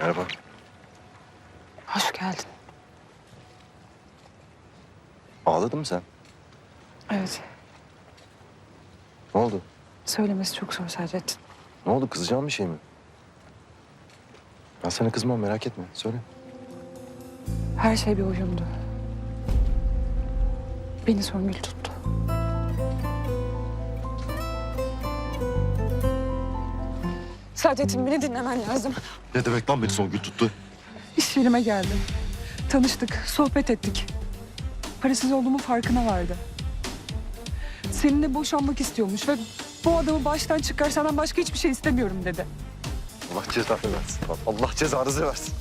Merhaba. Hoş geldin. Ağladın mı sen? Evet. Ne oldu? Söylemesi çok zor Sadrettin. Ne oldu? Kızacağın bir şey mi? Ben sana kızmam merak etme. Söyle. Her şey bir oyundu. Beni Songül tuttu. Sadrettin beni dinlemen lazım. Ne demek lan beni Songül tuttu? İş yerime geldi. Tanıştık, sohbet ettik. Parasız olduğumun farkına vardı. Seninle boşanmak istiyormuş ve bu adamı baştan çıkar senden başka hiçbir şey istemiyorum dedi. Allah cezanı versin. lan. Allah cezanızı versin.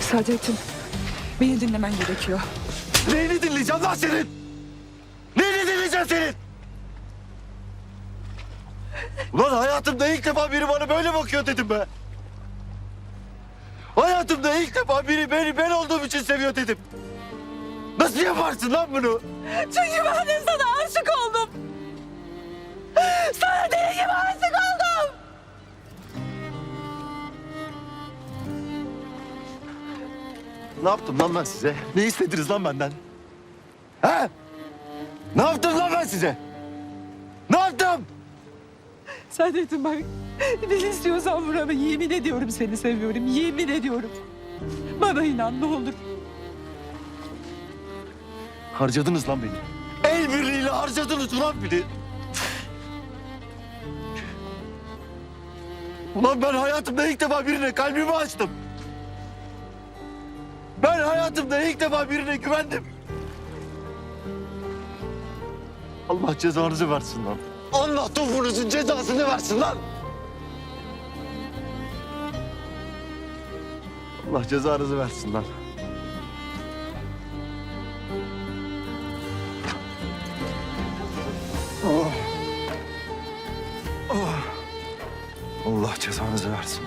Sadrettin, beni dinlemen gerekiyor. Neyini dinleyeceğim lan senin? Neyini dinleyeceğim senin? Ulan hayatımda ilk defa biri bana böyle bakıyor dedim be. Hayatımda ilk defa biri beni ben olduğum için seviyor dedim. Nasıl yaparsın lan bunu? Çünkü ben de sana aşık oldum. Sana deli gibi aşık oldum. Ne yaptım lan ben size? Ne istediniz lan benden? He? Ne yaptım lan ben size? Ne yaptım? Sadrettin bak, ne istiyorsan vur ama yemin ediyorum seni seviyorum. Yemin ediyorum. Bana inan ne olur. Harcadınız lan beni. El birliğiyle harcadınız ulan beni. Ulan ben hayatımda ilk defa birine kalbimi açtım. Ben hayatımda ilk defa birine güvendim. Allah cezanızı versin lan. Allah topunuzun cezasını versin lan. Allah cezanızı versin lan. Oh. Oh. Allah cezanızı versin.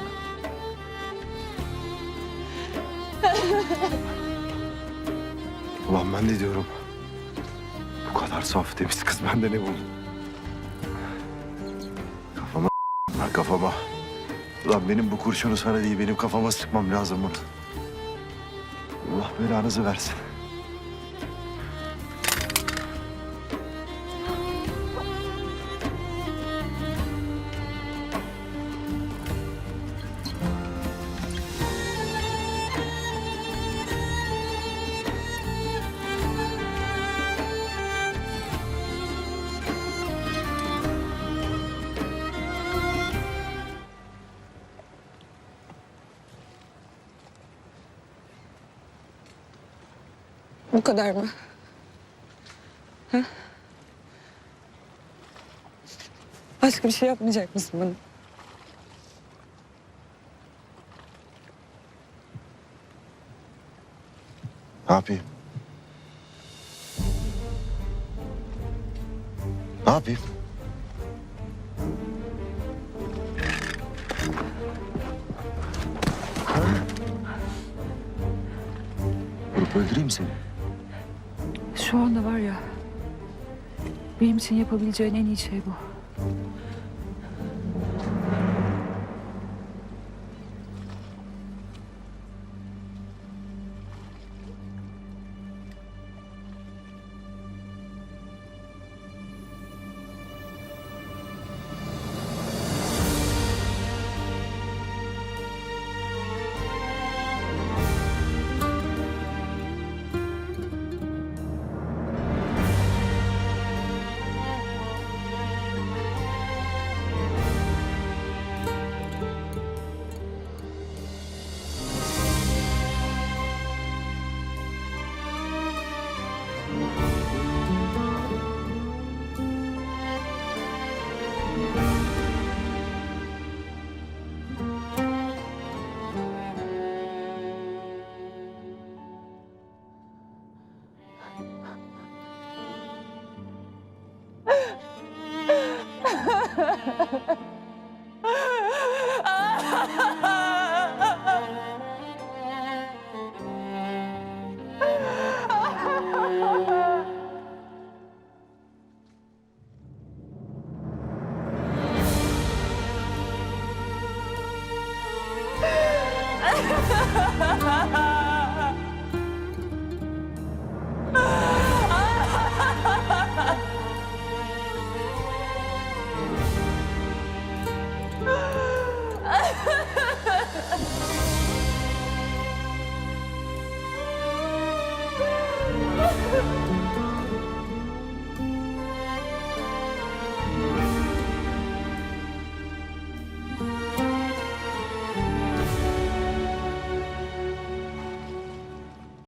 Ulan ben de diyorum. Bu kadar saf temiz kız bende ne buldu? Lan kafama. Ulan benim bu kurşunu sana değil benim kafama sıkmam lazım bunu. Allah belanızı versin. Bu kadar mı? Ha? Başka bir şey yapmayacak mısın bana? Ne yapayım? Ne yapayım? Vurup öldüreyim seni? Şu anda var ya, benim için yapabileceğin en iyi şey bu.